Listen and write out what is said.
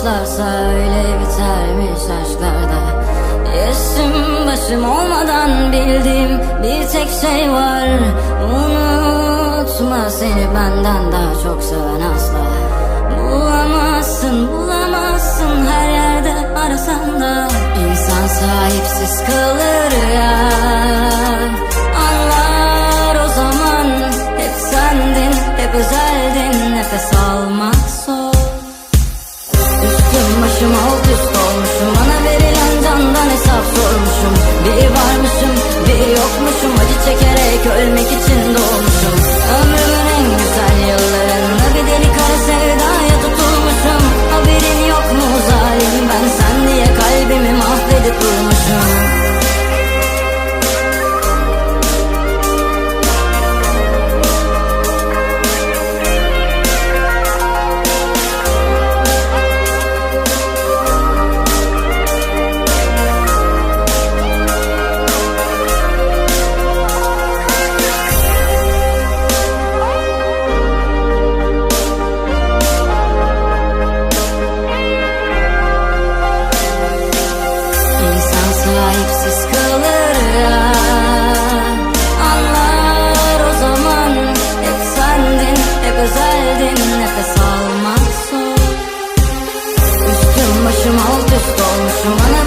başlarsa öyle bitermiş aşklarda Yaşım başım olmadan bildiğim bir tek şey var. Unutma seni benden daha çok seven asla. Bulamazsın bulamazsın her yerde arasan da. İnsan sahipsiz kalır just So when I